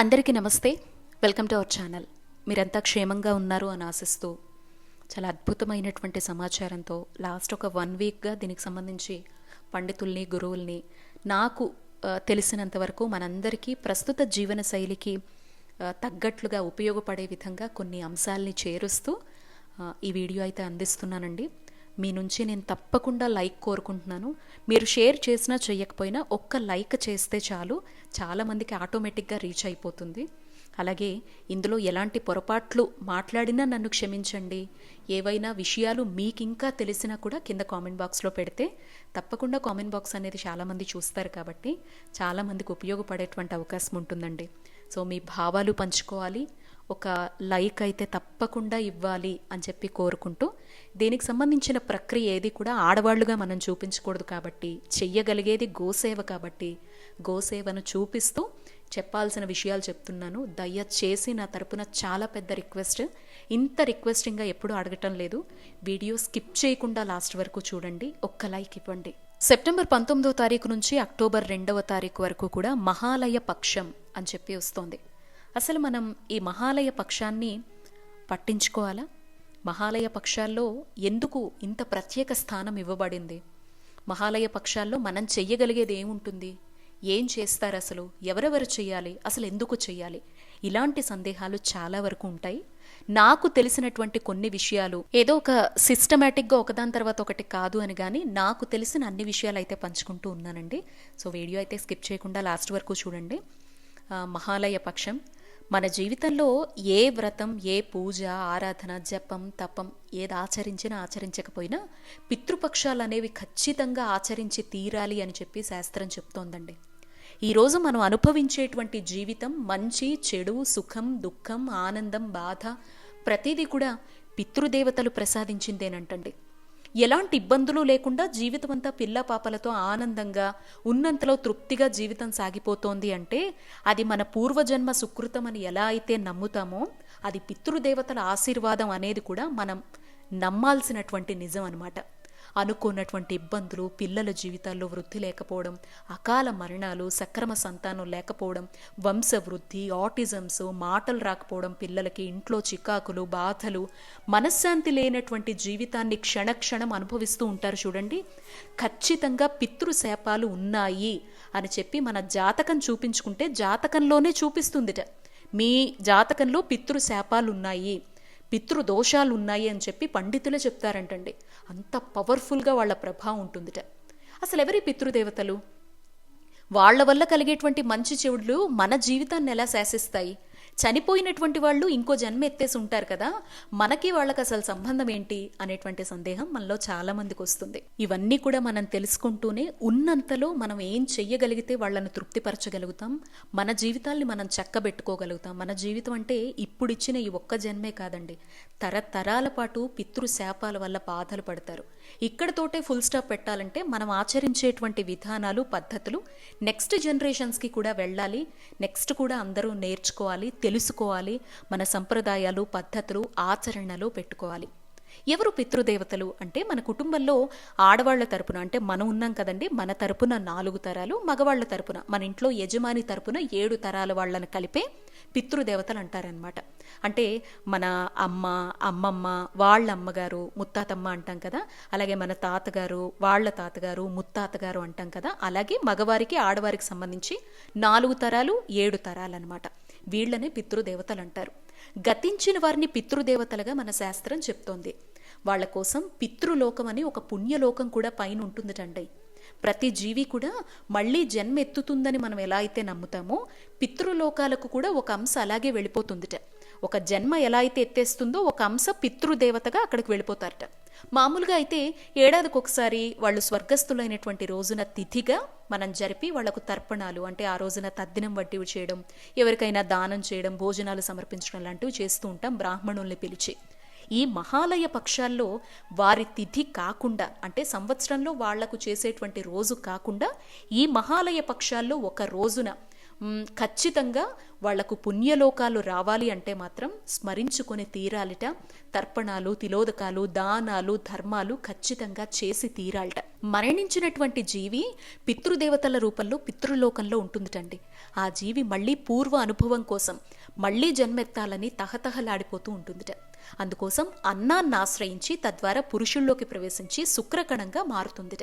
అందరికీ నమస్తే. Welcome to our channel. మీరంతా క్షేమంగా ఉన్నారు అని ఆశిస్తూ చాలా అద్భుతమైనటువంటి సమాచారంతో లాస్ట్ ఒక వన్ వీక్గా దీనికి సంబంధించి పండితుల్ని గురువుల్ని నాకు తెలిసినంత వరకు మనందరికీ ప్రస్తుత జీవన శైలికి తగ్గట్లుగా ఉపయోగపడే విధంగా కొన్ని అంశాలని చేరుస్తూ ఈ వీడియో అయితే అందిస్తున్నానండి. మీ నుంచి నేను తప్పకుండా లైక్ కోరుకుంటున్నాను. మీరు షేర్ చేసినా చెయ్యకపోయినా ఒక్క లైక్ చేస్తే చాలు. చాలామందికి ఆటోమేటిక్గా రీచ్ అయిపోతుంది. అలాగే ఇందులో ఎలాంటి పొరపాట్లు మాట్లాడినా నన్ను క్షమించండి. ఏవైనా విషయాలు మీకు ఇంకా తెలిసినా కూడా కింద కామెంట్ బాక్స్లో పెడితే తప్పకుండా కామెంట్ బాక్స్ అనేది చాలామంది చూస్తారు కాబట్టి చాలామందికి ఉపయోగపడేటువంటి అవకాశం ఉంటుందండి. సో మీ భావాలు పంచుకోవాలి. ఒక లైక్ అయితే తప్పకుండా ఇవ్వాలి అని చెప్పి కోరుకుంటూ దీనికి సంబంధించిన ప్రక్రియ ఏది కూడా ఆడవాళ్ళుగా మనం చూపించకూడదు కాబట్టి చెయ్యగలిగేది గోసేవ కాబట్టి గోసేవను చూపిస్తూ చెప్పాల్సిన విషయాలు చెప్తున్నాను. దయచేసి నా తరపున చాలా పెద్ద రిక్వెస్ట్. ఇంత రిక్వెస్టింగ్గా ఎప్పుడూ అడగటం లేదు. వీడియో స్కిప్ చేయకుండా లాస్ట్ వరకు చూడండి. ఒక్క లైక్ ఇవ్వండి. సెప్టెంబర్ పంతొమ్మిదో తారీఖు నుంచి అక్టోబర్ రెండవ తారీఖు వరకు కూడా మహాలయ పక్షం అని చెప్పి వస్తోంది. అసలు మనం ఈ మహాలయ పక్షాన్ని పట్టించుకోవాలా? మహాలయ పక్షాల్లో ఎందుకు ఇంత ప్రత్యేక స్థానం ఇవ్వబడింది? మహాలయ పక్షాల్లో మనం చెయ్యగలిగేది ఏముంటుంది? ఏం చేస్తారు అసలు ఎవరెవరు చేయాలి అసలు ఎందుకు చేయాలి ఇలాంటి సందేహాలు చాలా వరకు ఉంటాయి. నాకు తెలిసినటువంటి కొన్ని విషయాలు ఏదో ఒక సిస్టమేటిక్గా ఒకదాని తర్వాత ఒకటి కాదు అని కానీ నాకు తెలిసిన అన్ని విషయాలు అయితే పంచుకుంటూ ఉన్నానండి. సో వీడియో అయితే స్కిప్ చేయకుండా లాస్ట్ వరకు చూడండి. మహాలయ పక్షం. మన జీవితంలో ఏ వ్రతం ఏ పూజ ఆరాధన జపం తపం ఏది ఆచరించినా ఆచరించకపోయినా పితృపక్షాలు అనేవి ఖచ్చితంగా ఆచరించి తీరాలి అని చెప్పి శాస్త్రం చెప్తోందండి. ఈరోజు మనం అనుభవించేటువంటి జీవితం మంచి చెడు సుఖం దుఃఖం ఆనందం బాధ ప్రతిదీ కూడా పితృదేవతలు ప్రసాదించిందేనంటండి. ఎలాంటి ఇబ్బందులు లేకుండా జీవితం అంతా పిల్ల పాపలతో ఆనందంగా ఉన్నంతలో తృప్తిగా జీవితం సాగిపోతోంది అంటే అది మన పూర్వజన్మ సుకృతం అని ఎలా అయితే నమ్ముతామో అది పితృదేవతల ఆశీర్వాదం అనేది కూడా మనం నమ్మాల్సినటువంటి నిజం అనమాట అనుకున్నటువంటి ఇబ్బందులు పిల్లల జీవితాల్లో వృద్ధి లేకపోవడం అకాల మరణాలు సక్రమ సంతానం లేకపోవడం వంశవృద్ధి ఆటిజమ్స్ మాటలు రాకపోవడం పిల్లలకి ఇంట్లో చికాకులు బాధలు మనశ్శాంతి లేనటువంటి జీవితాన్ని క్షణక్షణం అనుభవిస్తూ ఉంటారు చూడండి. ఖచ్చితంగా పితృశాపాలు ఉన్నాయి అని చెప్పి మన జాతకం చూపించుకుంటే జాతకంలోనే చూపిస్తుందిట. మీ జాతకంలో పితృశాపాలు ఉన్నాయి పితృదోషాలు ఉన్నాయి అని చెప్పి పండితులే చెప్తారంటండి. అంత పవర్ఫుల్గా వాళ్ళ ప్రభావం ఉంటుందిట. అసలు ఎవరి పితృదేవతలు? వాళ్ళ వల్ల కలిగేటువంటి మంచి చెవుళ్ళు మన జీవితాన్ని ఎలా శాసిస్తాయి? చనిపోయినటువంటి వాళ్ళు ఇంకో జన్మ ఎత్తేసి ఉంటారు కదా మనకి వాళ్ళకి అసలు సంబంధం ఏంటి అనేటువంటి సందేహం మనలో చాలా మందికి వస్తుంది. ఇవన్నీ కూడా మనం తెలుసుకుంటూనే ఉన్నంతలో మనం ఏం చెయ్యగలిగితే వాళ్ళని తృప్తిపరచగలుగుతాం మన జీవితాల్ని మనం చక్కబెట్టుకోగలుగుతాం. మన జీవితం అంటే ఇప్పుడు ఇచ్చిన ఈ ఒక్క జన్మే కాదండి తరతరాల పాటు పితృశాపాల వల్ల బాధలు పడతారు. ఇక్కడతోటే ఫుల్ స్టాప్ పెట్టాలంటే మనం ఆచరించేటువంటి విధానాలు పద్ధతులు నెక్స్ట్ జనరేషన్స్కి కూడా వెళ్ళాలి. నెక్స్ట్ కూడా అందరూ నేర్చుకోవాలి తెలుసుకోవాలి మన సంప్రదాయాలు పద్ధతులు ఆచరణలో పెట్టుకోవాలి. ఎవరు పితృదేవతలు? అంటే మన కుటుంబంలో ఆడవాళ్ళ తరపున అంటే మనం ఉన్నాం కదండి మన తరపున నాలుగు తరాలు మగవాళ్ళ తరపున మన ఇంట్లో యజమాని తరపున ఏడు తరాల వాళ్ళని కలిపే పితృదేవతలు అంటారనమాట అంటే మన అమ్మ అమ్మమ్మ వాళ్ళ అమ్మగారు ముత్తాతమ్మ అంటాం కదా. అలాగే మన తాతగారు వాళ్ళ తాతగారు ముత్తాతగారు అంటాం కదా. అలాగే మగవారికి ఆడవారికి సంబంధించి నాలుగు తరాలు ఏడు తరాలు అనమాట వీళ్ళనే పితృదేవతలు అంటారు గతించిన వారిని పితృదేవతలుగా మన శాస్త్రం చెప్తోంది. వాళ్ళ కోసం పితృలోకం అని ఒక పుణ్యలోకం కూడా పైన ఉంటుందటండి ప్రతి జీవి కూడా మళ్ళీ జన్మ ఎత్తుతుందని మనం ఎలా అయితే నమ్ముతామో పితృలోకాలకు కూడా ఒక అంశ అలాగే వెళ్ళిపోతుందిట. ఒక జన్మ ఎలా అయితే ఎత్తేస్తుందో ఒక అంశ పితృదేవతగా అక్కడికి వెళ్ళిపోతారట. మామూలుగా అయితే ఏడాదికి ఒకసారి వాళ్ళు స్వర్గస్థులైనటువంటి రోజున తిథిగా మనం జరిపి వాళ్ళకు తర్పణాలు అంటే ఆ రోజున తద్దినం వంటివి చేయడం ఎవరికైనా దానం చేయడం భోజనాలు సమర్పించడం లాంటివి చేస్తూ ఉంటాం బ్రాహ్మణుల్ని పిలిచి. ఈ మహాలయ పక్షాల్లో వారి తిథి కాకుండా అంటే సంవత్సరంలో వాళ్ళకు చేసేటువంటి రోజు కాకుండా ఈ మహాలయ పక్షాల్లో ఒక రోజున ఖచ్చితంగా వాళ్ళకు పుణ్యలోకాలు రావాలి అంటే మాత్రం స్మరించుకొని తీరాలిట. తర్పణాలు తిలోదకాలు దానాలు ధర్మాలు ఖచ్చితంగా చేసి తీరాలట. మరణించినటువంటి జీవి పితృదేవతల రూపంలో పితృలోకంలో ఉంటుందిటండి. ఆ జీవి మళ్ళీ పూర్వ అనుభవం కోసం మళ్ళీ జన్మెత్తాలని తహతహలాడిపోతూ ఉంటుందిట. అందుకోసం అన్నాన్ని ఆశ్రయించి తద్వారా పురుషుల్లోకి ప్రవేశించి శుక్రకణంగా మారుతుందిట.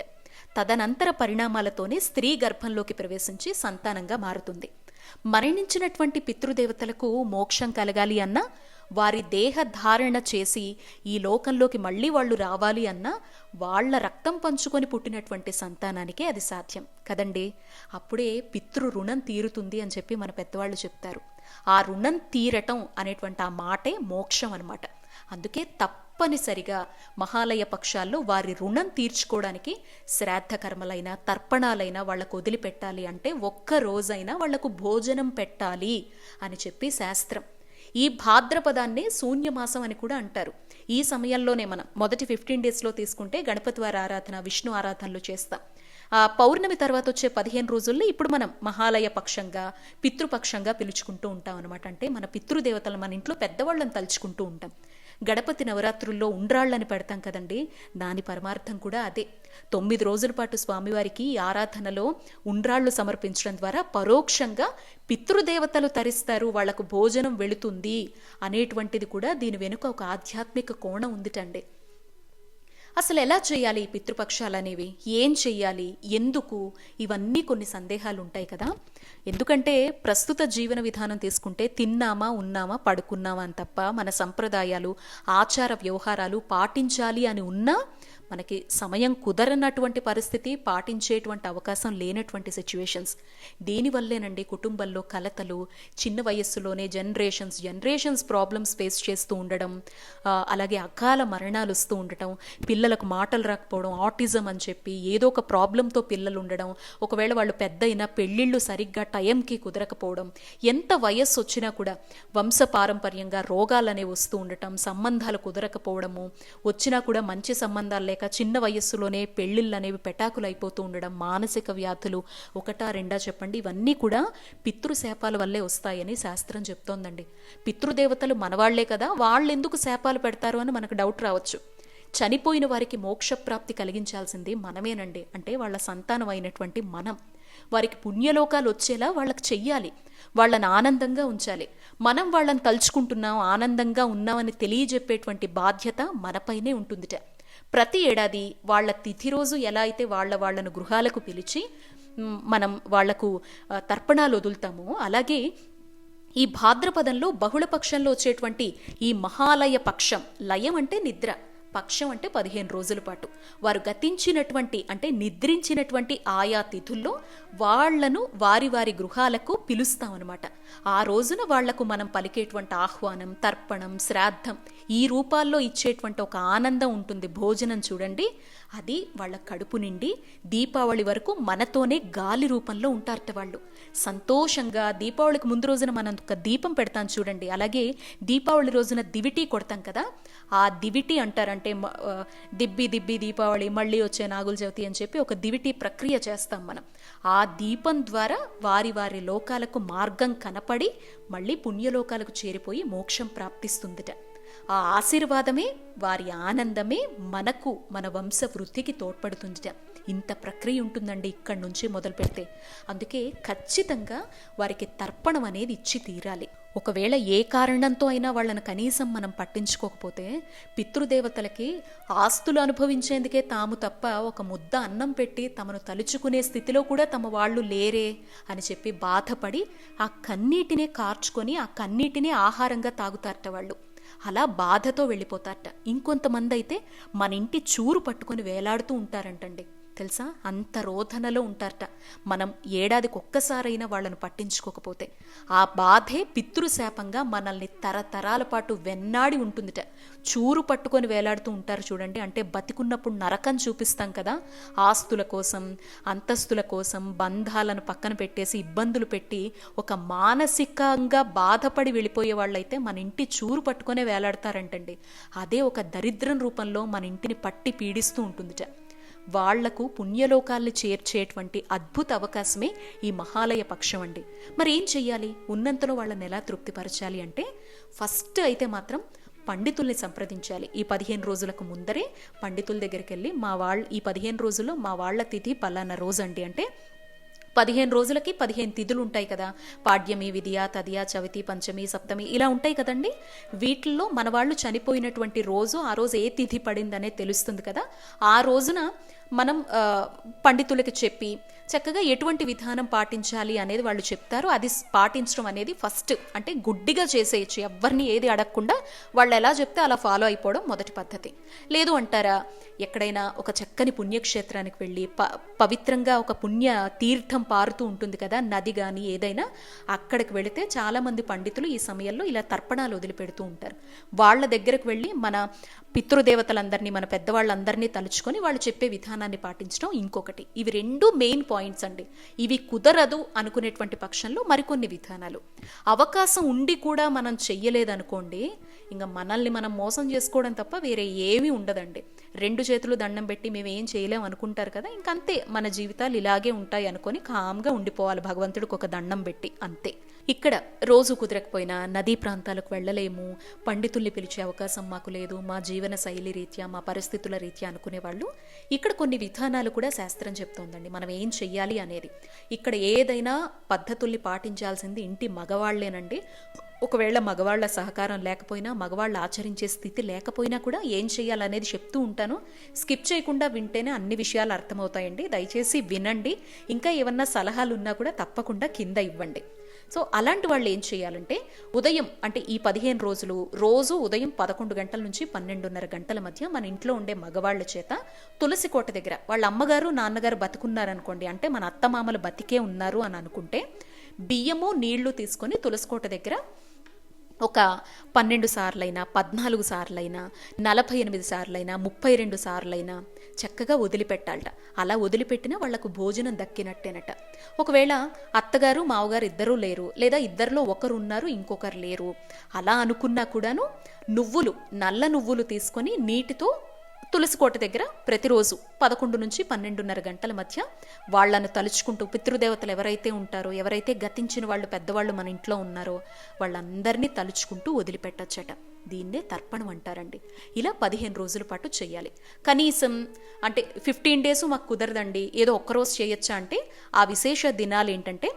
తదనంతర పరిణామాలతోనే స్త్రీ గర్భంలోకి ప్రవేశించి సంతానంగా మారుతుంది. మరణించినటువంటి పితృదేవతలకు మోక్షం కలగాలి అన్నా వారి దేహ ధారణ చేసి ఈ లోకంలోకి మళ్ళీ వాళ్ళు రావాలి అన్నా వాళ్ళ రక్తం పంచుకొని పుట్టినటువంటి సంతానానికే అది సాధ్యం. కదండి? అప్పుడే పితృ రుణం తీరుతుంది అని చెప్పి మన పెద్దవాళ్ళు చెప్తారు. ఆ రుణం తీరటం అనేటువంటి ఆ మాటే మోక్షం అనమాట అందుకే తప్పనిసరిగా మహాలయ పక్షాల్లో వారి రుణం తీర్చుకోవడానికి శ్రాద్ధ కర్మలైనా తర్పణాలైనా వాళ్ళకు వదిలిపెట్టాలి అంటే ఒక్క రోజైనా వాళ్ళకు భోజనం పెట్టాలి అని చెప్పి శాస్త్రం. ఈ భాద్రపదాన్నే శూన్యమాసం అని కూడా అంటారు. ఈ సమయంలోనే మనం మొదటి ఫిఫ్టీన్ డేస్లో తీసుకుంటే గణపతి వారి ఆరాధన విష్ణు ఆరాధనలు చేస్తాం. ఆ పౌర్ణమి తర్వాత వచ్చే పదిహేను రోజుల్లో ఇప్పుడు మనం మహాలయ పక్షంగా పితృపక్షంగా పిలుచుకుంటూ ఉంటాం అనమాట అంటే మన పితృదేవతలు మన ఇంట్లో పెద్దవాళ్ళని తలుచుకుంటూ ఉంటాం. గణపతి నవరాత్రుల్లో ఉండ్రాళ్ళని పెడతాం కదండి. దాని పరమార్థం కూడా అదే. తొమ్మిది రోజుల పాటు స్వామివారికి ఆరాధనలో ఉండ్రాళ్ళు సమర్పించడం ద్వారా పరోక్షంగా పితృదేవతలు తరిస్తారు వాళ్ళకు భోజనం వెళుతుంది అనేటువంటిది కూడా దీని వెనుక ఒక ఆధ్యాత్మిక కోణం ఉందిటండి. అసలు ఎలా చేయాలి ఈ పితృపక్షాలు అనేవి ఏం చెయ్యాలి ఎందుకు? ఇవన్నీ కొన్ని సందేహాలు ఉంటాయి కదా. ఎందుకంటే ప్రస్తుత జీవన విధానం తీసుకుంటే తిన్నామా ఉన్నామా పడుకున్నామా అని తప్ప మన సంప్రదాయాలు ఆచార వ్యవహారాలు పాటించాలి అని ఉన్నా మనకి సమయం కుదరనటువంటి పరిస్థితి పాటించేటువంటి అవకాశం లేనటువంటి సిచ్యువేషన్స్ దీనివల్లేనండి కుటుంబంలో కలతలు చిన్న వయస్సులోనే జనరేషన్స్ జనరేషన్స్ ప్రాబ్లమ్స్ ఫేస్ చేస్తూ ఉండడం అలాగే అకాల మరణాలు వస్తూ ఉండటం పిల్లలకు మాటలు రాకపోవడం ఆటిజం అని చెప్పి ఏదో ఒక ప్రాబ్లంతో పిల్లలు ఉండడం ఒకవేళ వాళ్ళు పెద్ద అయినా పెళ్ళిళ్ళు సరిగ్గా టైంకి కుదరకపోవడం ఎంత వయస్సు వచ్చినా కూడా వంశ పారంపర్యంగా వస్తూ ఉండటం సంబంధాలు కుదరకపోవడము వచ్చినా కూడా మంచి సంబంధాలు లేక చిన్న వయస్సులోనే పెళ్ళిళ్ళు అనేవి పెటాకులు అయిపోతూ ఉండడం మానసిక వ్యాధులు ఒకటా రెండా చెప్పండి ఇవన్నీ కూడా పితృశాపాల వల్లే వస్తాయని శాస్త్రం చెప్తోందండి. పితృదేవతలు మనవాళ్ళే కదా వాళ్ళు ఎందుకు శాపాలు పెడతారు అని మనకు డౌట్ రావచ్చు. చనిపోయిన వారికి మోక్షప్రాప్తి కలిగించాల్సింది మనమేనండి. అంటే వాళ్ళ సంతానం అయినటువంటి మనం. వారికి పుణ్యలోకాలు వచ్చేలా వాళ్ళకి చెయ్యాలి. వాళ్ళని ఆనందంగా ఉంచాలి. మనం వాళ్ళని తలుచుకుంటున్నాం ఆనందంగా ఉన్నామని తెలియజెప్పేటువంటి బాధ్యత మనపైనే ఉంటుందిట. ప్రతి ఏడాది వాళ్ళ తిథి రోజు ఎలా అయితే వాళ్ళ వాళ్ళను గృహాలకు పిలిచి మనం వాళ్ళకు తర్పణాలు వదులుతామో అలాగే ఈ భాద్రపదంలో బహుళ పక్షంలో వచ్చేటువంటి ఈ మహాలయ పక్షం లయం అంటే నిద్ర. పక్షం అంటే పదిహేను రోజుల పాటు. వారు గతించినటువంటి అంటే నిద్రించినటువంటి ఆయా తిథుల్లో వాళ్ళను వారి వారి గృహాలకు పిలుస్తామన్నమాట. ఆ రోజున వాళ్ళకు మనం పలికేటువంటి ఆహ్వానం తర్పణం శ్రాద్ధం ఈ రూపాల్లో ఇచ్చేటువంటి ఒక ఆనందం ఉంటుంది. భోజనం చూడండి. అది వాళ్ళ కడుపు నిండి దీపావళి వరకు మనతోనే గాలి రూపంలో ఉంటారట వాళ్ళు. సంతోషంగా దీపావళికి ముందు రోజున మనం ఒక దీపం పెడతాం చూడండి. అలాగే దీపావళి రోజున దివిటి కొడతాం కదా. ఆ దివిటి అంటారంటే దిబ్బి దిబ్బి దీపావళి మళ్ళీ వచ్చే నాగుల చవితి అని చెప్పి ఒక దివిటి ప్రక్రియ చేస్తాం మనం. ఆ దీపం ద్వారా వారి వారి లోకాలకు మార్గం కనపడి మళ్ళీ పుణ్యలోకాలకు చేరిపోయి మోక్షం ప్రాప్తిస్తుందిట. ఆ ఆశీర్వాదమే వారి ఆనందమే మనకు మన వంశ వృద్ధికి తోడ్పడుతుంది ఇంత ప్రక్రియ ఉంటుందండి ఇక్కడి నుంచి మొదలు పెడితే. అందుకే ఖచ్చితంగా వారికి తర్పణం అనేది ఇచ్చి తీరాలి. ఒకవేళ ఏ కారణంతో అయినా వాళ్ళని కనీసం మనం పట్టించుకోకపోతే పితృదేవతలకి ఆస్తులు అనుభవించేందుకే తాము తప్ప ఒక ముద్ద అన్నం పెట్టి తమను తలుచుకునే స్థితిలో కూడా తమ వాళ్ళు లేరే అని చెప్పి బాధపడి ఆ కన్నీటినే కార్చుకొని ఆ కన్నీటినే ఆహారంగా తాగుతారట వాళ్ళు. అలా బాధతో వెళ్ళిపోతారట. ఇంకొంతమంది అయితే మన ఇంటి చూరు పట్టుకొని వేలాడుతూ ఉంటారంటండి. తెలుసా? అంత రోధనలో ఉంటారట. మనం ఏడాదికి ఒక్కసారైనా వాళ్ళను పట్టించుకోకపోతే. ఆ బాధే పితృశాపంగా మనల్ని తరతరాల పాటు వెన్నాడి ఉంటుందిట. చూరు పట్టుకొని వేలాడుతూ ఉంటారు చూడండి. అంటే బతికున్నప్పుడు నరకం చూపిస్తాం కదా. ఆస్తుల కోసం అంతస్తుల కోసం బంధాలను పక్కన పెట్టేసి ఇబ్బందులు పెట్టి ఒక మానసికంగా బాధపడి వెళ్ళిపోయే వాళ్ళైతే మన ఇంటి చూరు పట్టుకొనే వేలాడతారంటండి. అదే ఒక దరిద్రం రూపంలో మన ఇంటిని పట్టి పీడిస్తూ ఉంటుందిట. వాళ్ళకు పుణ్యలోకాల్ని చేర్చేటువంటి అద్భుత అవకాశమే ఈ మహాలయ పక్షం అండి. మరి ఏం చెయ్యాలి? ఉన్నంతలో వాళ్ళని ఎలా తృప్తిపరచాలి అంటే ఫస్ట్ అయితే మాత్రం పండితుల్ని సంప్రదించాలి. ఈ పదిహేను రోజులకు ముందరే పండితుల దగ్గరికి వెళ్ళి మా వాళ్ళ ఈ పదిహేను రోజుల్లో మా వాళ్ళ తిథి పలానా రోజు అండి అంటే పదిహేను రోజులకి పదిహేను తిథులు ఉంటాయి కదా. పాడ్యమి విధియ తదియ చవితి పంచమి సప్తమి ఇలా ఉంటాయి కదండి. వీటిల్లో మన వాళ్ళు చనిపోయినటువంటి రోజు ఆ రోజు ఏ తిథి పడిందనే తెలుస్తుంది కదా. ఆ రోజున మనం పండితులకి చెప్పి చక్కగా ఎటువంటి విధానం పాటించాలి అనేది వాళ్ళు చెప్తారు. అది పాటించడం అనేది ఫస్ట్. అంటే గుడ్డిగా చేసేయచ్చు. ఎవరిని ఏది అడగకుండా వాళ్ళు ఎలా చెప్తే అలా ఫాలో అయిపోవడం మొదటి పద్ధతి. లేదు అంటారా ఎక్కడైనా ఒక చక్కని పుణ్యక్షేత్రానికి వెళ్ళి ప పవిత్రంగా ఒక పుణ్య తీర్థం పారుతూ ఉంటుంది కదా నది కానీ ఏదైనా అక్కడికి వెళితే చాలామంది పండితులు ఈ సమయంలో ఇలా తర్పణాలు వదిలిపెడుతూ ఉంటారు. వాళ్ళ దగ్గరకు వెళ్ళి మన పితృదేవతలందరినీ మన పెద్దవాళ్ళందరినీ తలుచుకొని వాళ్ళు చెప్పే విధానాన్ని పాటించడం ఇంకొకటి. ఇవి రెండు మెయిన్ పాయింట్స్ అండి. ఇవి కుదరదు అనుకునేటువంటి పక్షంలో మరికొన్ని విధానాలు. అవకాశం ఉండి కూడా మనం చెయ్యలేదనుకోండి ఇంకా మనల్ని మనం మోసం చేసుకోవడం తప్ప వేరే ఏమీ ఉండదండి. రెండు చేతులు దండం పెట్టి మేము ఏం చేయలేం అనుకుంటారు కదా ఇంకంతే మన జీవితాలు ఇలాగే ఉంటాయి అనుకొని కామ్గా ఉండిపోవాలి. భగవంతుడికి ఒక దండం పెట్టి అంతే. ఇక్కడ రోజు కుదరకపోయినా నదీ ప్రాంతాలకు వెళ్ళలేము. పండితుల్ని పిలిచే అవకాశం మాకు లేదు. మా జీవన శైలి రీత్యా మా పరిస్థితుల రీత్యా అనుకునేవాళ్ళు. ఇక్కడ కొన్ని విధానాలు కూడా శాస్త్రం చెప్తోందండి. మనం ఏం చెయ్యాలి అనేది. ఇక్కడ ఏదైనా పద్ధతుల్ని పాటించాల్సింది ఇంటి మగవాళ్ళేనండి ఒకవేళ మగవాళ్ళ సహకారం లేకపోయినా మగవాళ్ళు ఆచరించే స్థితి లేకపోయినా కూడా ఏం చేయాలనేది చెప్తూ ఉంటాను. స్కిప్ చేయకుండా వింటేనే అన్ని విషయాలు అర్థమవుతాయండి. దయచేసి వినండి. ఇంకా ఏమన్నా సలహాలు ఉన్నా కూడా తప్పకుండా కింద ఇవ్వండి. సో అలాంటి వాళ్ళు ఏం చేయాలంటే ఉదయం అంటే ఈ పదిహేను రోజులు రోజు ఉదయం పదకొండు గంటల నుంచి పన్నెండున్నర గంటల మధ్య మన ఇంట్లో ఉండే మగవాళ్ళ చేత తులసి కోట దగ్గర వాళ్ళ అమ్మగారు నాన్నగారు బతుకున్నారనుకోండి అంటే మన అత్తమామలు బతికే ఉన్నారు అని అనుకుంటే బియ్యము నీళ్ళు తీసుకొని తులసి కోట దగ్గర ఒక పన్నెండు సార్లైనా పద్నాలుగు సార్లైనా నలభై ఎనిమిది సార్లైనా ముప్పై రెండు సార్లైనా చక్కగా వదిలిపెట్టాలట. అలా వదిలిపెట్టినా వాళ్ళకు భోజనం దక్కినట్టేనట. ఒకవేళ అత్తగారు మావగారు ఇద్దరూ లేరు లేదా ఇద్దరిలో ఒకరు ఉన్నారు ఇంకొకరు లేరు అలా అనుకున్నా కూడాను నువ్వులు నల్ల నువ్వులు తీసుకొని నీటితో తులసి కోట దగ్గర ప్రతిరోజు పదకొండు నుంచి పన్నెండున్నర గంటల మధ్య వాళ్ళను తలుచుకుంటూ పితృదేవతలు ఎవరైతే ఉంటారో ఎవరైతే గతించిన వాళ్ళు పెద్దవాళ్ళు మన ఇంట్లో ఉన్నారో వాళ్ళందరినీ తలుచుకుంటూ వదిలిపెట్టచ్చట. దీన్నే తర్పణం అంటారండి. ఇలా పదిహేను రోజుల పాటు చేయాలి కనీసం అంటే ఫిఫ్టీన్ డేస్ మాకు కుదరదండి. ఏదో ఒక్కరోజు చేయొచ్చా అంటే ఆ విశేష దినాలు ఏంటంటే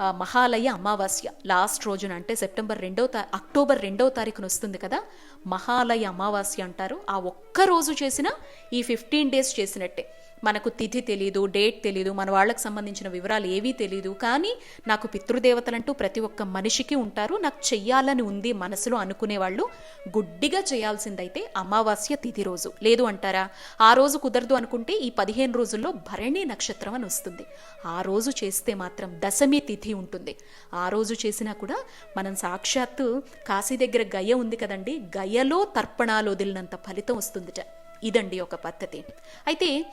మహాలయ అమావాస్య లాస్ట్ రోజున అంటే సెప్టెంబర్ రెండవ తా అక్టోబర్ రెండవ తారీఖున వస్తుంది కదా మహాలయ అమావాస్య అంటారు. ఆ ఒక్క రోజు చేసిన ఈ ఫిఫ్టీన్ డేస్ చేసినట్టే. మనకు తిథి తెలీదు డేట్ తెలీదు మన వాళ్ళకి సంబంధించిన వివరాలు ఏవీ తెలీదు. కానీ నాకు పితృదేవతలంటూ ప్రతి ఒక్క మనిషికి ఉంటారు. నాకు చెయ్యాలని ఉంది మనసులో అనుకునే వాళ్ళు గుడ్డిగా చేయాల్సిందైతే అమావాస్య తిథి రోజు. లేదు అంటారా? ఆ రోజు కుదరదు అనుకుంటే ఈ పదిహేను రోజుల్లో భరణి నక్షత్రం అని వస్తుంది. ఆ రోజు చేస్తే మాత్రం దశమి తిథి ఉంటుంది. ఆ రోజు చేసినా కూడా మనం సాక్షాత్తు కాశీ దగ్గర గయ ఉంది కదండి గయలో తర్పణాలు వదిలినంత ఫలితం వస్తుందిట. ఇదండి ఒక పద్ధతి. అయితే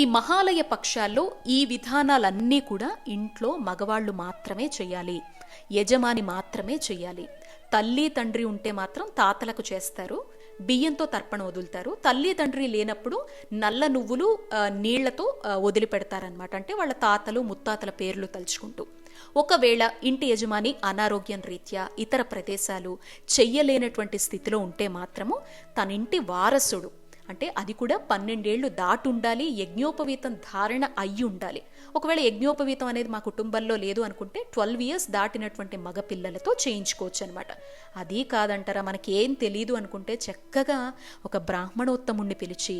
ఈ మహాలయ పక్షాల్లో ఈ విధానాలన్నీ కూడా ఇంట్లో మగవాళ్ళు మాత్రమే చేయాలి. యజమాని మాత్రమే చేయాలి. తల్లి తండ్రి ఉంటే మాత్రం తాతలకు చేస్తారు. బియ్యంతో తర్పణ వదులుతారు. తల్లి తండ్రి లేనప్పుడు నల్ల నువ్వులు నీళ్ళతో వదిలిపెడతారనమాట అంటే వాళ్ళ తాతలు ముత్తాతల పేర్లు తలుచుకుంటూ. ఒకవేళ ఇంటి యజమాని అనారోగ్యం రీత్యా ఇతర ప్రదేశాలు చెయ్యలేనటువంటి స్థితిలో ఉంటే మాత్రము తన ఇంటి వారసుడు అంటే అది కూడా పన్నెండేళ్ళు దాటి ఉండాలి యజ్ఞోపవీతం ధారణ అయ్యి ఉండాలి. ఒకవేళ యజ్ఞోపవీతం అనేది మా కుటుంబంలో లేదు అనుకుంటే ట్వెల్వ్ ఇయర్స్ దాటినటువంటి మగ పిల్లలతో చేయించుకోవచ్చు అనమాట అది కాదంటారా మనకేం తెలీదు తెలియదు అనుకుంటే చక్కగా ఒక బ్రాహ్మణోత్తముణ్ణి పిలిచి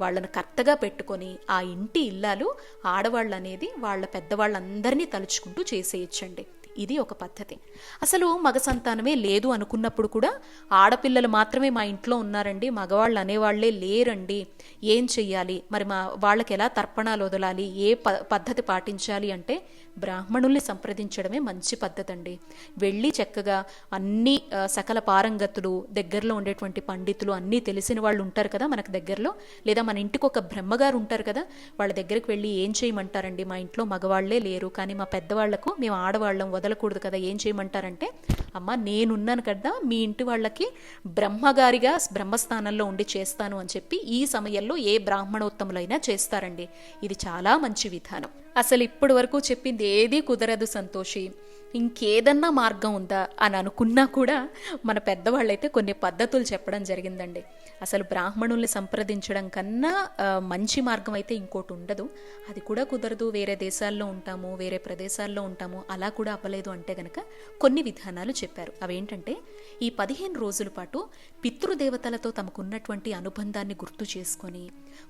వాళ్ళను కర్తగా పెట్టుకొని ఆ ఇంటి ఇల్లాలు ఆడవాళ్ళు అనేది వాళ్ళ పెద్దవాళ్ళందరినీ తలుచుకుంటూ చేసేయచ్చండి. ఇది ఒక పద్ధతి. అసలు మగ సంతానమే లేదు అనుకున్నప్పుడు కూడా ఆడపిల్లలు మాత్రమే మా ఇంట్లో ఉన్నారండి మగవాళ్ళు అనేవాళ్ళే లేరండి. ఏం చెయ్యాలి? మరి మా వాళ్ళకి ఎలా తర్పణాలు వదలాలి? ఏ ప పద్ధతి పాటించాలి అంటే బ్రాహ్మణుల్ని సంప్రదించడమే మంచి పద్ధతి అండి వెళ్ళి చక్కగా అన్ని సకల పారంగతులు దగ్గరలో ఉండేటువంటి పండితులు అన్నీ తెలిసిన వాళ్ళు ఉంటారు కదా మనకు దగ్గరలో. లేదా మన ఇంటికి ఒక బ్రహ్మగారు ఉంటారు కదా వాళ్ళ దగ్గరికి వెళ్ళి ఏం చేయమంటారండి? మా ఇంట్లో మగవాళ్ళే లేరు కానీ మా పెద్దవాళ్ళకు మేము ఆడవాళ్ళం వదలకూడదు కదా ఏం చేయమంటారంటే అమ్మ నేనున్నాను కదా మీ ఇంటి వాళ్ళకి బ్రహ్మగారిగా బ్రహ్మస్థానంలో ఉండి చేస్తాను అని చెప్పి ఈ సమయంలో ఏ బ్రాహ్మణోత్తములైనా చేస్తారండి. ఇది చాలా మంచి విధానం. అసలు ఇప్పటి వరకు చెప్పింది ఏదీ కుదరదు సంతోషి. ఇంకేదన్నా మార్గం ఉందా అని అనుకున్నా కూడా మన పెద్దవాళ్ళైతే కొన్ని పద్ధతులు చెప్పడం జరిగిందండి. అసలు బ్రాహ్మణుల్ని సంప్రదించడం కన్నా మంచి మార్గం అయితే ఇంకోటి ఉండదు. అది కూడా కుదరదు. వేరే దేశాల్లో ఉంటాము వేరే ప్రదేశాల్లో ఉంటాము. అలా కూడా అవ్వలేదు అంటే గనక కొన్ని విధానాలు చెప్పారు. అవేంటంటే ఈ పదిహేను రోజుల పాటు పితృదేవతలతో తమకున్నటువంటి అనుబంధాన్ని గుర్తు చేసుకొని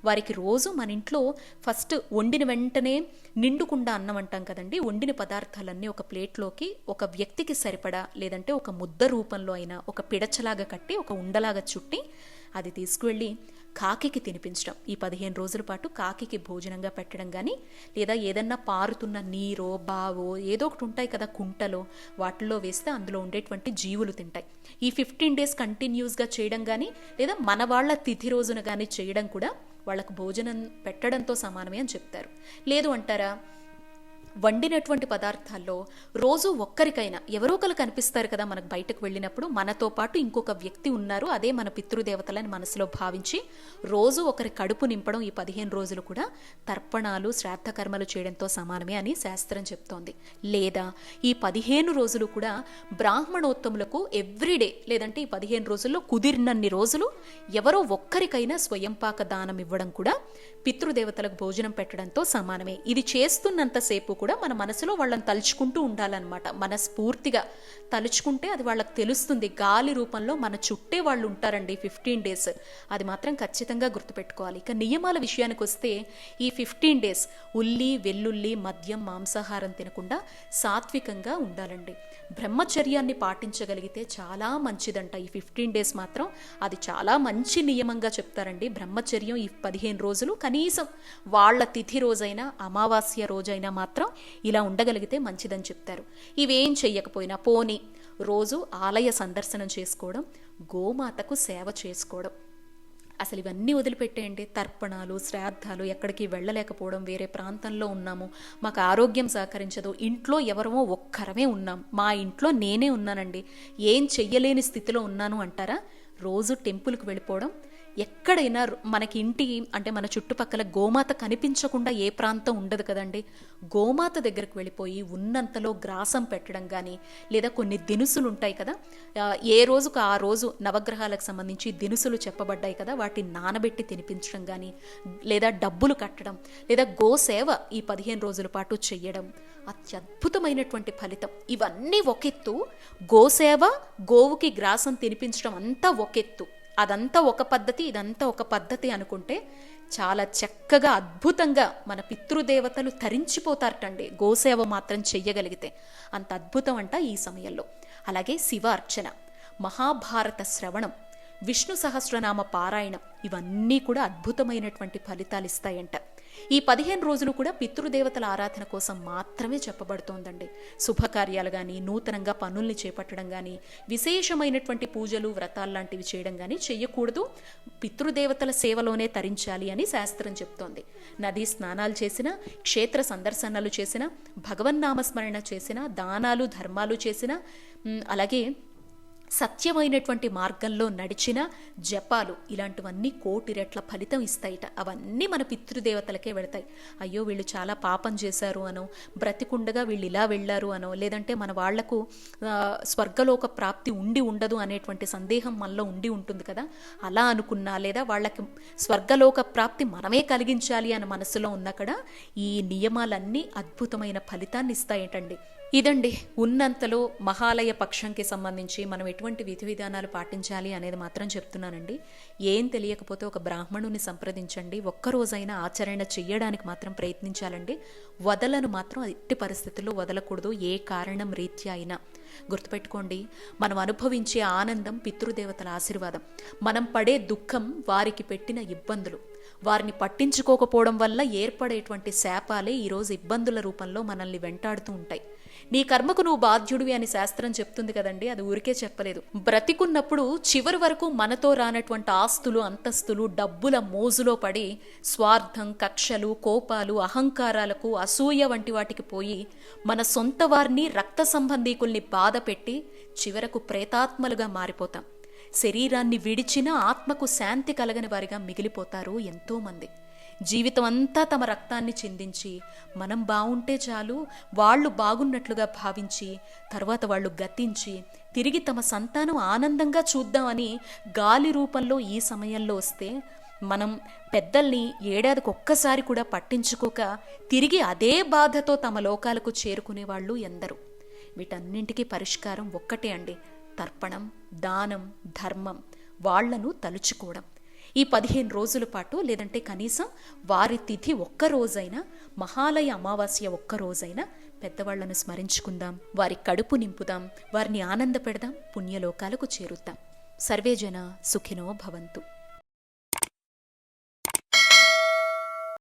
వారికి రోజు మన ఇంట్లో ఫస్ట్ వండిన వెంటనే నిండుకుండా అన్నం అంటాం కదండి. వండిన పదార్థాలన్నీ ఒక ప్లేట్లోకి ఒక వ్యక్తికి సరిపడా లేదంటే ఒక ముద్ద రూపంలో అయినా ఒక పిడచలాగా కట్టి ఒక ఉండలాగా చుట్టి అది తీసుకువెళ్ళి కాకికి తినిపించడం. ఈ పదిహేను రోజుల పాటు కాకికి భోజనంగా పెట్టడం కానీ లేదా ఏదన్నా పారుతున్న నీరో బావో ఏదో ఒకటి ఉంటాయి కదా కుంటలో వాటిల్లో వేస్తే అందులో ఉండేటువంటి జీవులు తింటాయి. ఈ ఫిఫ్టీన్ డేస్ కంటిన్యూస్గా చేయడం కానీ లేదా మన వాళ్ళ తిథి రోజున కానీ చేయడం కూడా వాళ్ళకు భోజనం పెట్టడంతో సమానమే అని చెప్తారు. లేదు అంటారా? వండినటువంటి పదార్థాల్లో రోజు ఒక్కరికైనా ఎవరో ఒకరు కనిపిస్తారు కదా మనకు బయటకు వెళ్ళినప్పుడు. మనతో పాటు ఇంకొక వ్యక్తి ఉన్నారు. అదే మన పితృదేవతలని మనసులో భావించి రోజు ఒకరి కడుపు నింపడం ఈ పదిహేను రోజులు కూడా తర్పణాలు శ్రాద్ధ కర్మలు చేయడంతో సమానమే అని శాస్త్రం చెప్తోంది. లేదా ఈ పదిహేను రోజులు కూడా బ్రాహ్మణోత్తములకు ఎవ్రీడే లేదంటే ఈ పదిహేను రోజుల్లో కుదిరినన్ని రోజులు ఎవరో ఒక్కరికైనా స్వయంపాక దానం ఇవ్వడం కూడా పితృదేవతలకు భోజనం పెట్టడంతో సమానమే. ఇది చేస్తున్నంతసేపు కూడా మన మనసులో వాళ్ళని తలుచుకుంటూ ఉండాలన్నమాట. మనస్ఫూర్తిగా తలుచుకుంటే అది వాళ్ళకి తెలుస్తుంది. గాలి రూపంలో మన చుట్టే వాళ్ళు ఉంటారండి ఫిఫ్టీన్ డేస్. అది మాత్రం ఖచ్చితంగా గుర్తుపెట్టుకోవాలి. ఇక నియమాల విషయానికి వస్తే ఈ ఫిఫ్టీన్ డేస్ ఉల్లి వెల్లుల్లి మద్యం మాంసాహారం తినకుండా సాత్వికంగా ఉండాలండి. బ్రహ్మచర్యాన్ని పాటించగలిగితే చాలా మంచిదంట. ఈ ఫిఫ్టీన్ డేస్ మాత్రం అది చాలా మంచి నియమంగా చెప్తారండి. బ్రహ్మచర్యం ఈ పదిహేను రోజులు కనీసం వాళ్ళ తిథి రోజైనా అమావాస్య రోజైనా మాత్రం ఇలా ఉండగలిగితే మంచిదని చెప్తారు. ఇవేం చెయ్యకపోయినా పోని రోజు ఆలయ సందర్శనం చేసుకోవడం గోమాతకు సేవ చేసుకోవడం అసలు ఇవన్నీ వదిలిపెట్టేయండి. తర్పణాలు శ్రాద్ధాలు ఎక్కడికి వెళ్ళలేకపోవడం వేరే ప్రాంతంలో ఉన్నాము. మాకు ఆరోగ్యం సహకరించదు. ఇంట్లో ఎవరమో ఒక్కరమే ఉన్నాం. మా ఇంట్లో నేనే ఉన్నానండి. ఏం చెయ్యలేని స్థితిలో ఉన్నాను అంటారా? రోజు టెంపుల్కి వెళ్ళిపోవడం ఎక్కడైనా రు- మనకి ఇంటి అంటే మన చుట్టుపక్కల గోమాత కనిపించకుండా ఏ ప్రాంతం ఉండదు కదండి. గోమాత దగ్గరకు వెళ్ళిపోయి ఉన్నంతలో గ్రాసం పెట్టడం కానీ లేదా కొన్ని దినుసులు ఉంటాయి కదా. ఏ రోజుకు ఆ రోజు నవగ్రహాలకు సంబంధించి దినుసులు చెప్పబడ్డాయి కదా వాటిని నానబెట్టి తినిపించడం కానీ లేదా డబ్బులు కట్టడం లేదా గోసేవ ఈ పదిహేను రోజుల పాటు చెయ్యడం. అత్యద్భుతమైనటువంటి ఫలితం. ఇవన్నీ ఒకెత్తు గోసేవ గోవుకి గ్రాసం తినిపించడం అంతా ఒకెత్తు. అదంతా ఒక పద్ధతి ఇదంతా ఒక పద్ధతి అనుకుంటే చాలా చక్కగా అద్భుతంగా మన పితృదేవతలు తరించిపోతారటండి. గోసేవ మాత్రం చెయ్యగలిగితే అంత అద్భుతం అంట ఈ సమయంలో. అలాగే శివ అర్చన మహాభారత శ్రవణం విష్ణు సహస్రనామ పారాయణం ఇవన్నీ కూడా అద్భుతమైనటువంటి ఫలితాలు ఇస్తాయంట. ఈ పదిహేను రోజులు కూడా పితృదేవతల ఆరాధన కోసం మాత్రమే చెప్పబడుతోందండి. శుభకార్యాలు కానీ నూతనంగా పనుల్ని చేపట్టడం కానీ విశేషమైనటువంటి పూజలు వ్రతాలు లాంటివి చేయడం కానీ చేయకూడదు పితృదేవతల సేవలోనే తరించాలి అని శాస్త్రం చెప్తోంది. నదీ స్నానాలు చేసిన క్షేత్ర సందర్శనలు చేసిన భగవన్నామస్మరణ చేసిన దానాలు ధర్మాలు చేసిన అలాగే సత్యమైనటువంటి మార్గంలో నడిచిన జపాలు ఇలాంటివన్నీ కోటి రెట్ల ఫలితం ఇస్తాయిట. అవన్నీ మన పితృదేవతలకే వెళతాయి. అయ్యో వీళ్ళు చాలా పాపం చేశారు అనో బ్రతికుండగా వీళ్ళు ఇలా వెళ్ళారు అనో లేదంటే మన వాళ్ళకు స్వర్గలోక ప్రాప్తి ఉండి ఉండదు అనేటువంటి సందేహం మనలో ఉండి ఉంటుంది కదా. అలా అనుకున్నా లేదా వాళ్ళకి స్వర్గలోక ప్రాప్తి మనమే కలిగించాలి అని మనసులో ఉన్నక్కడ ఈ నియమాలన్నీ అద్భుతమైన ఫలితాన్ని ఇస్తాయటండి. ఇదండి ఉన్నంతలో మహాలయ పక్షంకి సంబంధించి మనం ఎటువంటి విధి విధానాలు పాటించాలి అనేది మాత్రం చెప్తున్నానండి. ఏం తెలియకపోతే ఒక బ్రాహ్మణుని సంప్రదించండి ఒక్కరోజైనా ఆచరణ చెయ్యడానికి మాత్రం ప్రయత్నించాలండి. వదలను మాత్రం ఎట్టి పరిస్థితుల్లో వదలకూడదు ఏ కారణం రీత్యా అయినా. గుర్తుపెట్టుకోండి మనం అనుభవించే ఆనందం పితృదేవతల ఆశీర్వాదం. మనం పడే దుఃఖం వారికి పెట్టిన ఇబ్బందులు. వారిని పట్టించుకోకపోవడం వల్ల ఏర్పడేటువంటి శాపాలే ఈరోజు ఇబ్బందుల రూపంలో మనల్ని వెంటాడుతూ ఉంటాయి. నీ కర్మకు నువ్వు బాధ్యుడివి అని శాస్త్రం చెప్తుంది కదండి అది ఊరికే చెప్పలేదు. బ్రతికున్నప్పుడు చివరి వరకు మనతో రానటువంటి ఆస్తులు అంతస్తులు డబ్బుల మోజులో పడి స్వార్థం కక్షలు కోపాలు అహంకారాలకు అసూయ వంటి వాటికి పోయి మన సొంత వారిని రక్త సంబంధీకుల్ని బాధ పెట్టి చివరకు ప్రేతాత్మలుగా మారిపోతాం. శరీరాన్ని విడిచిన ఆత్మకు శాంతి కలగని వారిగా మిగిలిపోతారు ఎంతోమంది. జీవితం అంతా తమ రక్తాన్ని చిందించి మనం బాగుంటే చాలు వాళ్ళు బాగున్నట్లుగా భావించి తర్వాత వాళ్ళు గతించి తిరిగి తమ సంతానం ఆనందంగా చూద్దామని గాలి రూపంలో ఈ సమయంలో వస్తే మనం పెద్దల్ని ఏడాదికి ఒక్కసారి కూడా పట్టించుకోక తిరిగి అదే బాధతో తమ లోకాలకు చేరుకునే వాళ్ళు ఎందరు. వీటన్నింటికీ పరిష్కారం ఒక్కటే అండి. తర్పణం దానం ధర్మం వాళ్ళను తలుచుకోవడం. ఈ పదిహేను రోజుల పాటు లేదంటే కనీసం వారి తిథి ఒక్క రోజైనా మహాలయ అమావాస్య ఒక్క రోజైనా పెద్దవాళ్ళను స్మరించుకుందాం వారి కడుపు నింపుదాం వారిని ఆనంద పెడదాం పుణ్యలోకాలకు చేరుద్దాం. సర్వేజన సుఖినో భవంతు.